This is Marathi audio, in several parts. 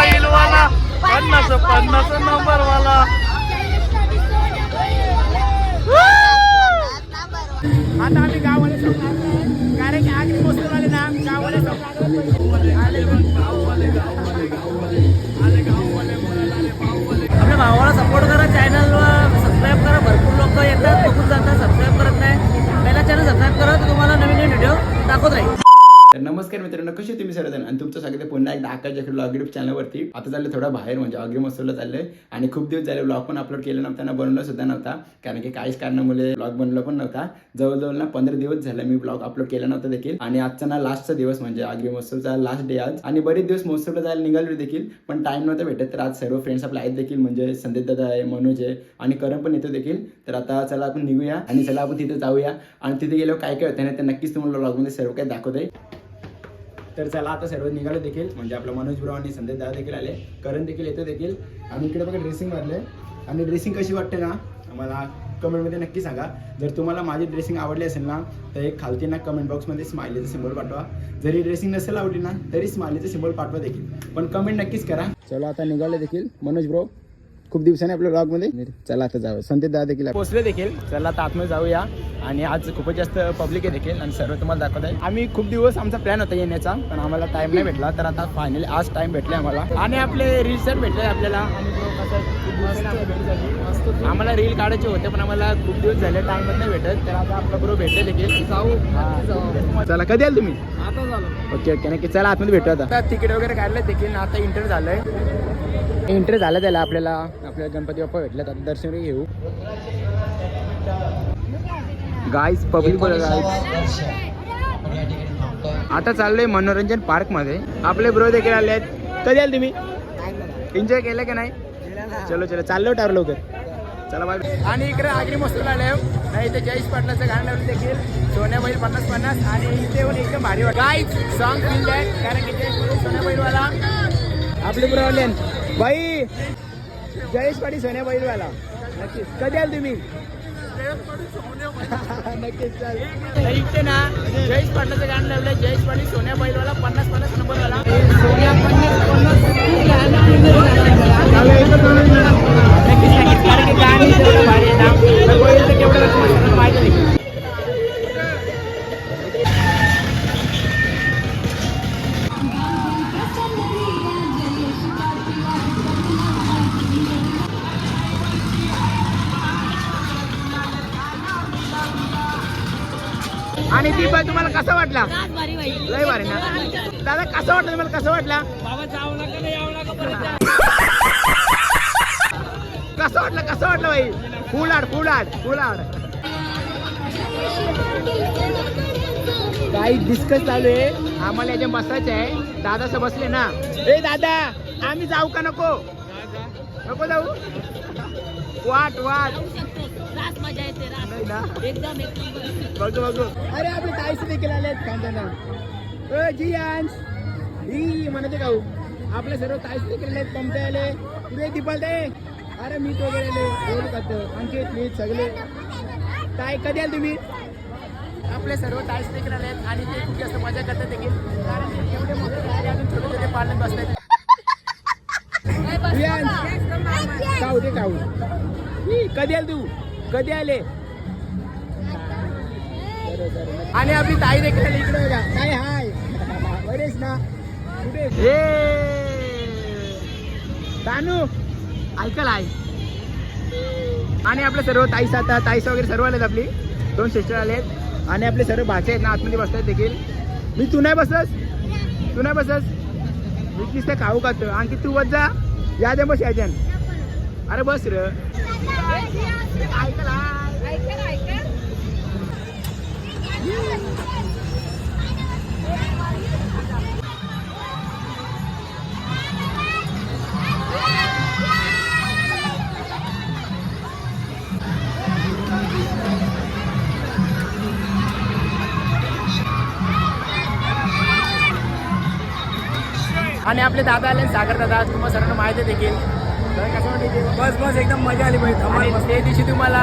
बैलवाला. पन्नास पन्नास नंबर वाला आता आम्ही आलोय. कारण की आगरी वस्तू आले ना आपल्या भावाला सपोर्ट करा चॅनलवर सबस्क्राईब करा. भरपूर लोक येतात. बघून जातात. सबस्क्राईब करत नाही. पहिला चॅनल सबस्क्राईब करा. तुम्हाला नवीन नवीन व्हिडिओ दाखवत राहील. नमस्कार मित्रांनो कसे तुम्ही सर्वजण? आणि तुमचं स्वागत आहे पुन्हा एकदा आकाश जखड ब्लॉग चॅनलवरती. आता चाललं थोडा बाहेर म्हणजे अग्री मसूरला चाललंय. आणि खूप दिवस झाले ब्लॉग पण अपलोड केलं नव्हता ना बनवलं सुद्धा नव्हता. कारण की काहीच कारणामुळे ब्लॉग बनवलं पण नव्हता. जवळजवळ ना पंधरा दिवस झाले मी ब्लॉग अपलोड केला नव्हता देखील. आणि आजचा ना लास्टचा दिवस म्हणजे अग्री महोत्सवचा लास्ट डे आज. आणि बरेच दिवस महोत्सवला जायला निघालो देखील पण टाइम नव्हता भेटत. तर आज सर्व फ्रेंड्स आपले आहेत देखील म्हणजे संदीप दादा आहे मनोज आहे आणि करण पण येतो देखील. तर आता चला आपण निघूया आणि चला आपण तिथे जाऊया. आणि तिथे गेलो काय काय होतं ना ते नक्कीच तुम्हाला ब्लॉगमध्ये सर्व काही दाखवते तर चला आता सर्व निघालो देखील. म्हणजे आपला मनोज ब्रो आणि संदेश दादा देखील आले. करण देखील येतो देखील. आणि इकडे बघा ड्रेसिंग मारले आणि ड्रेसिंग कशी वाटते ना मला कमेंटमध्ये नक्की सांगा. जर तुम्हाला माझी ड्रेसिंग आवडली असेल ना तर एक खालती ना कमेंट बॉक्समध्ये स्माइलीचं सिम्बॉल पाठवा. जरी ड्रेसिंग नसेल आवडली ना तरी स्माइलीचं सिम्बॉल पाठवा देखील. पण कमेंट नक्कीच करा. चला आता निघाले देखील मनोज ब्रो. खूप दिवसाने आपल्या ब्लॉगमध्ये चला आता जाऊ संदेश दादा देखील पोचले देखील. चला आता आतमध्ये जाऊया. आणि आज खूपच जास्त पब्लिक आहे देखील. आणि सर्व तुम्हाला दाखवत आहे. आम्ही खूप दिवस आमचा प्लॅन होता येण्याचा पण आम्हाला टाइम नाही भेटला. तर आता फायनली आज टाइम भेटले आम्हाला. आणि आपले रील सर भेटले आपल्याला. आम्हाला रील काढायचे होते पण आम्हाला खूप दिवस झाले टाइमच नाही भेटत. तर आता आपला बरोबर भेटले देखील. जाऊ. चला कधी आल तुम्ही? आता झालं. ओके ओके नक्की चला आतमध्ये भेटू आता. आता तिकीट वगैरे काढलं देखील. आता इंटर झालंय. एंट्री झालं त्याला आपल्याला. आपल्याला गणपती बाप्पा भेटला आता. दर्शन घेऊ. गाईज पब्लिक आता चाललोय मनोरंजन पार्कमध्ये आपले ब्रो देखील आले आहेत. कधी आले तुम्ही? एन्जॉय केलं की नाही? चलो चलो. चाललो टार लवकर. चला बाय आणि इकडे आगरी मस्त आले नाही इथे जयेश पाटलाचं गाणं लावलं देखील. सोन्या पन्नास पन्नास. आणि इथे येऊन एकदम भारी वाटत. गाईज सॉंग फील दॅट कारण की जयेश पाटील सोन्या आपले आले बाई जयेश पाटील सोन्या बैलवाला. नक्कीच. कधी आल तुम्ही? नक्कीच इथे ना जयेश पाटलाचं गाणं लावलंय. जयेश पाटील सोन्या बैलवाला पन्नास पन्नास नंबरवाला सोन्या पन्नास नक्कीच नक्कीच. कारण की गाणी बैल केवढं मस्त आणि दीपक तुम्हाला कसा वाटला? लय भारी ना. दादा कसं वाटलं तुम्हाला? कसं वाटला? कसं वाटलं? कसं वाटलं बाई? फुल आड फुल आड फुल आड काही डिस्कस चालू आहे. आम्हाला याच्या बसायचं आहे. दादा असं बसले ना. ए दादा आम्ही जाऊ का नको? नको जाऊ? वाट वाट. मजा येते नाही ना. एकदम एकदम. बघू बघू. अरे आपले ताईस देखील आले ओ ही म्हणते काऊ आपले सर्व ताईस देखील आले कमते आले पुढे दीपाल दे. अरे मी तो वगैरे आले बोल खात. अंकित मी सगळे. काय कधी आले तुम्ही? आपले सर्व ताईस देखील आले आणि ते खूप जास्त मजा करतात देखील. कारण ते एवढे मोठे झाले अजून छोटे छोटे पालन बसतात काऊ दे काऊ ही, कधी आले तू? कधी आले? आणि आपली ताई देखील आली इकडे काय हाय. बरेच ना? कुठे? हे तानू ऐकल आहे. आणि आपले सर्व ताईस आता ताईस वगैरे सर्व आलेत आपली. दोन सिस्टर आलेत. आणि आपले सर्व भाचे आहेत ना आतमध्ये बसतात देखील. मी तू नाही बसस तू नाही बसस मी नुसतं खाऊ खातो आणखी तू बस जा. या दे बस याच्यान अरे बस र आणि आपले दादा आले सागर दादा तुम्हाला सर्वांना माहिती देखील? बस बस एकदम मजा आली भाई. आणि धमाल ते दिवशी तुम्हाला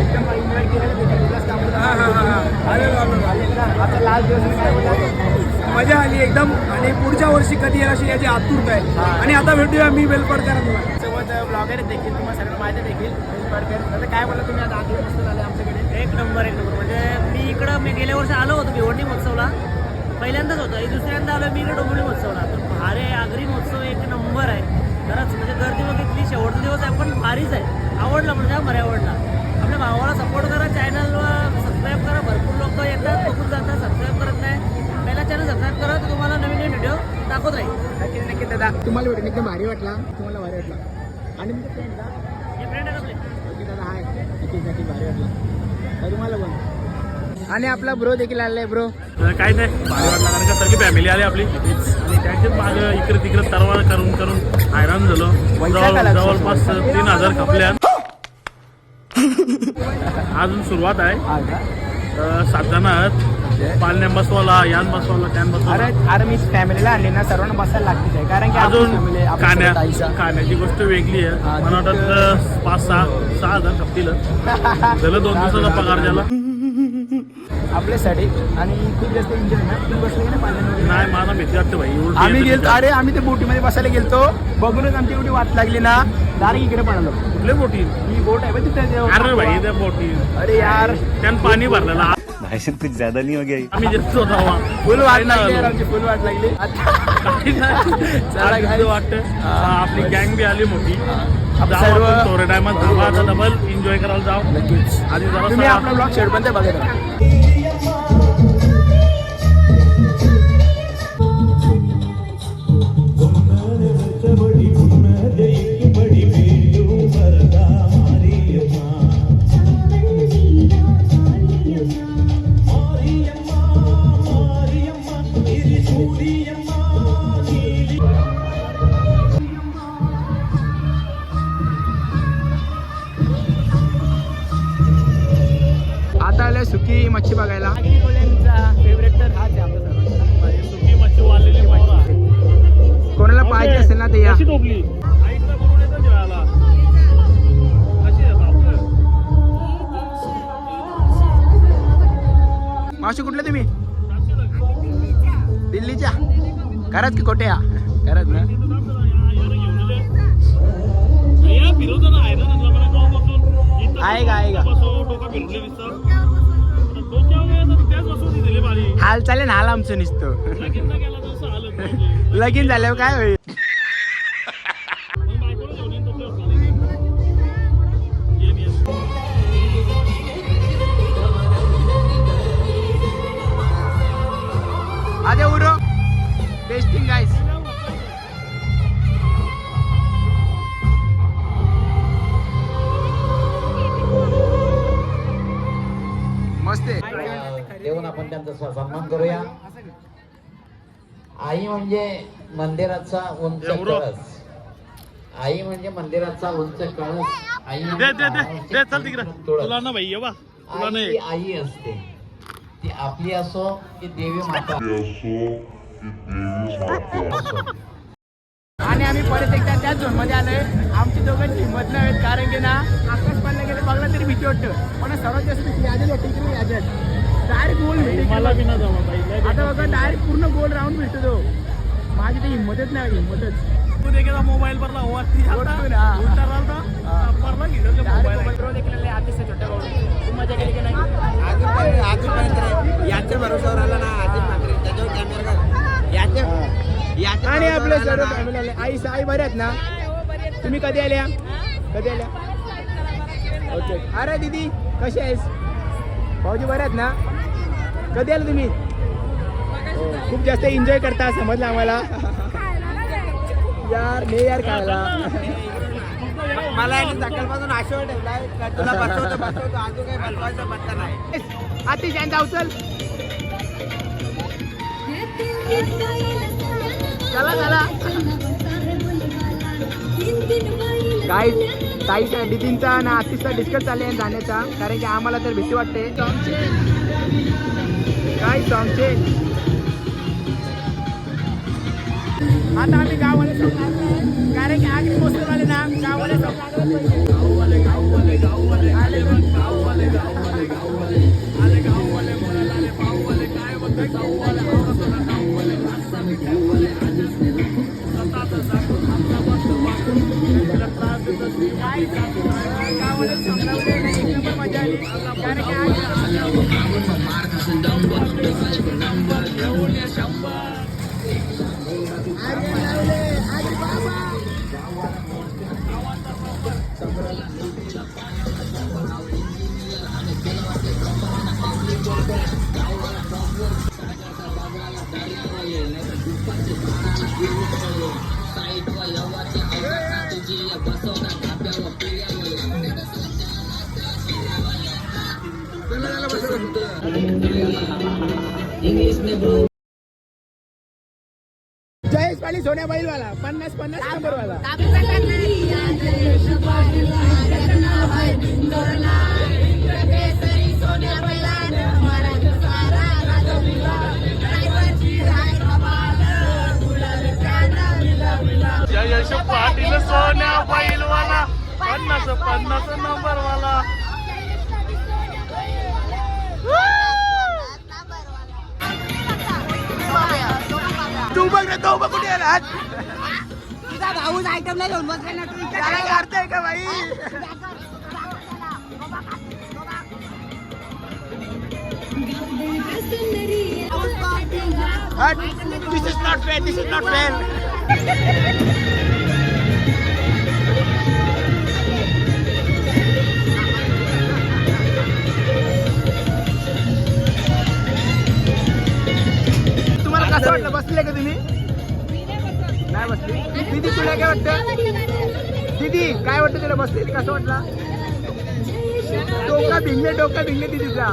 एकदम इन्व्हाइट केलेलं देखील तुलाच काम होतं. हा, हा, हा. आलेलो, आलेलो. आले का? आता लास्ट दिवस आहे. मजा आली एकदम. आणि पुढच्या वर्षी कधी येईल अशी याची आतुरता आहे आणि आता भेटूया मी वेलपडकर सोबत ब्लॉगर देखील. तुम्हाला सगळं माहिती देखील. वेलपडकर आता काय बोला तुम्ही? आता आधी मस्त झाले आमच्याकडे. एक नंबर एक नंबर. म्हणजे मी इकडं मी गेल्या वर्षी आलो होतो भिवंडी महोत्सवला. पहिल्यांदाच होतं. दुसऱ्यांदा आलो मी इकडे डोंबिवली महोत्सवला. तर भारे आगरी महोत्सव एक नंबर आहे. खरंच म्हणजे गर्दी बघितली शेवटचा दिवस आहे पण भारीच आहे. आवडला म्हणजे भारी आवडला. आपल्या भावाला सपोर्ट करा चॅनलवर सबस्क्राईब करा. भरपूर लोक येतात बघून जातात सबस्क्राईब करत नाही. पहिला चॅनल सबस्क्राईब करा तर तुम्हाला नवीन नवीन व्हिडिओ दाखवत राहील. नक्कीच नक्कीच दादा. तुम्हाला भेटून एकदम भारी वाटला. तुम्हाला भारी वाटला. आणि तुमचं? हे फ्रेंड आहे आपले. ओके दादा हाय. नक्कीच भारी वाटला. तुम्हाला पण. आणि आपला ब्रो देखील आलेला आहे ब्रो काही नाही. भारी वाटला कारण का सगळी फॅमिली आली आपली. आणि त्यांचेच मागं इकडे तिकडे तरवार करून करून हैराण झालो. जवळ जवळपास तीन हजार खपल्या. अजून सुरुवात आहे. सात जण आहेत पालण्याम बसवाला यान बसवाला अरे बसवाला. अरे मी फॅमिलीला आणली ना सर्वांना बसायला लागते आहे कारण की अजून खाण्या. खाण्याची गोष्ट वेगळी आहे. मला वाटत पाच सहा सहा हजार खपतील. झालं दोन दिवसाचा पगार झाला आपल्यासाठी आणि खूप जास्त एन्जॉय ना तुम्ही बसले की नाही पाण्यामध्ये? नाही मला भीती वाटतं भाई. आम्ही गेलो अरे आम्ही ते बोटीमध्ये बसायला गेलतो. बघूनच आमची एवढी वाट लागली ना. डायरेक्ट इकडे पळालो कुठले बोटी? ही बोट आहे तिथे अरे भाई त्या बोटी. अरे यार. त्यानं पाणी भरलेलं. कुछ ज्यादा नहीं हो गया ये? आम्ही तेव्हा. फुल वाट लागली यार. आमची फुल वाट लागली. चला. वाटतं. हा, आपली गँग बी आली मोठी. सर्व- थोड्या टायमात डबल एन्जॉय करायला जाऊ. नक्कीच. आधी तुम्ही जरा आपला ब्लॉग बघत आलोय सुकी मच्छी बघायला. फेवरेट तर हाच आहे सुकी मच्छी. कोणाला पाहिजे असेल ना ते या? मावशी कुठले तुम्ही? दिल्लीच्या. खरंच की खोटे या खरंच ना. आहे का, आहे का? हाल चाले ना हाल आमचं नुसतं. लगीन झाल्यावर काय होईल आई म्हणजे मंदिराचा उंच? कळस. आई म्हणजे मंदिराचा उंच कळस. आई दे म्हणजे आई आई असते. ती आपली असो की देवी माता. असो आणि आम्ही परत एकदा त्याच झोनमध्ये आलोय. आमची दोघांची हिंमत नाही होत कारण की ना आकाश पडला गेलं बघला तरी भीती वाटतं. पण सर्वात जास्त भीती वाटते इकडे याच्यात डायरेक्ट गोल भेटते मला बी ना जावा बाई आता बघा डायरेक्ट पूर्ण गोल राऊंड भेटतो तो. माझी तर हिंमतच नाही हिंमतच. तू देखील मोबाईल पर वरती वरतून, हा. उलटा राहिला परला घिसरले मोबाईल इकडे लय अतिशय छोट्या भाऊ. तू मजा केली की नाही? यांच्या भरोशावर आला ना आधी मात्र त्याच्यावर कॅमेरा याच्या याच्या आणि आपले सर्व. फॅमिली आले. आई आई आहेत ना? तुम्ही कधी आल्या? कधी आल्या? ओके. अरे दीदी कशी आहेस? भाऊजी आहेत ना? कधी आले तुम्ही? हो, खूप जास्त एन्जॉय करता समजलं आम्हाला. यार ने यार खायला. मला सकाळपासून आशेवर ठेवलाय का तुला बसवतो बसवतो अजून काही पत्ता नाही. अतिश यांचा उचल चला चला. गाईज ताईचा दिदींचा आणि आतीचा डिस्कस चालले आहे जाण्याचा. कारण की आम्हाला तर भीती वाटते. काय सॉंगचे आता आम्ही गाववाले कारण की आगरी पोस्टवाले ना गाववाले गाववाले गाववाले गाववाले आले गाववाले गाववाले गाववाले आले गाववाले पाववाले काय गाववाले गाववाले गाववाले आज का वो लोग संभव नहीं है इतना मजा ले जाने के आज जयेश पाली सोन्या बैलवाला पन्नास पन्नास नंबर वाला पाटील सोन्या बैलवाला पन्नास पन्नास नंबर वाला तू बघ रे तो बघ कुठे आला तुझा भाऊच आयटमला घेऊन बसले ना तू इकडे. काय करताय का बाई? This is not fair this is not fair कसं वाटलं बसले का तुम्ही? नाही बसली. दीदी तुला काय वाटतं? दीदी काय वाटतं तुला? बसले कसं वाटलं? डोका भिंगले डोका भिंगले दीदीचा.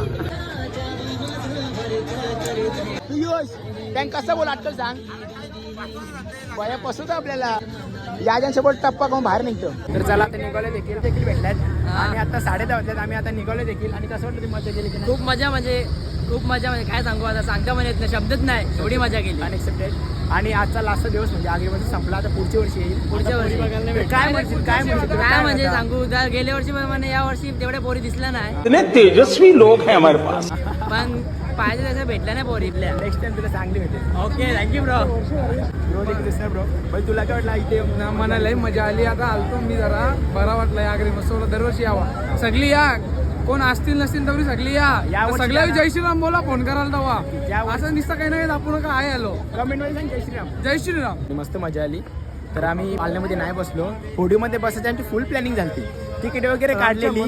बँक कसं बोल अटकल सांग? बया पसवतो आपल्याला. याजांसोबत टप्पा करून बाहेर निघतो. तर चला आता निघाले देखील देखील भेटल्यात. आणि आता साडे दहा वाजल्यात आम्ही आता निघालो देखील. आणि कसं वाटलं तुम्ही मजा केली की नाही? खूप मजा म्हणजे खूप मजा म्हणजे काय सांगू आता? सांगता नाही शब्दच नाही. एवढी मजा केली. अनएक्सेप्टेड आणि आजचा लास्ट दिवस म्हणजे आगीमध्ये संपला आता पुढच्या वर्षी येईल. पुढच्या वर्षी काय म्हणशील काय म्हणशील काय म्हणजे सांगू? त्या गेल्या वर्षी प्रमाणे या वर्षी तेवढ्या पोरी दिसल्या नाही. इतने तेजस्वी लोग हैं हमारे पास। पण पाहिजे तसं भेटल्या नाही पोरी इथल्या. नेक्स्ट टाइम तुला चांगली भेटेल. ओके थँक्यू ब्रो ब्रो देखील दिसणार ब्रो पण तुला काय वाटलं? इथे येऊन? ना मला लय मजा आली. आता आलतो मी जरा. बरा वाटलं आगरी मसोला दरवर्षी यावा. सगळी या. कोण असतील नसतील तरी सगळी या. सगळ्या. जय श्रीराम बोला फोन करायला तेव्हा. असं नुसतं काही नाही आपण का आहे आलो. कमेंट जय श्रीराम जय श्रीराम मस्त मजा आली. तर आम्ही पालण्यामध्ये नाही बसलो. होडीमध्ये बसायची आमची फुल प्लॅनिंग झाली तिकीट वगैरे काढलेली.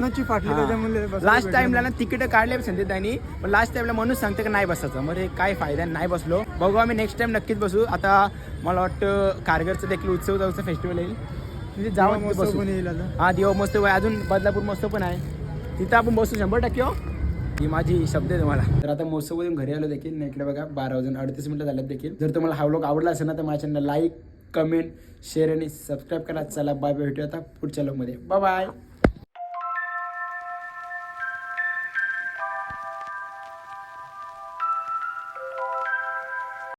लास्ट टाइमला ना तिकीट काढले संदीप त्यांनी पण लास्ट टाइमला म्हणून सांगते की नाही बसायचं. मग काय फायदा नाही बसलो. बघू आम्ही नेक्स्ट टाइम नक्कीच बसू. आता मला वाटतं कारगरचं देखील उत्सव जाऊचं फेस्टिवल येईल. तिथे जाऊन तिथे बसू. हा दिवा मस्त अजून बदलापूर मस्त पण आहे. तिथं आपण बसू शंभर टक्के हो. ही माझी शब्द आहे तुम्हाला. तर आता महोत्सवमधून घरी आलो देखील. नाही इकडे बघा बारा वाजून अडतीस मिनिटं झाल्यात देखील. जर तुम्हाला हा व्लॉग आवडला असेल ना तर माझ्या चॅनल लाईक कमेंट शेअर आणि सबस्क्राईब करा. चला बाय बाय भेटूया आता पुढच्या व्लॉगमध्ये बाय बाय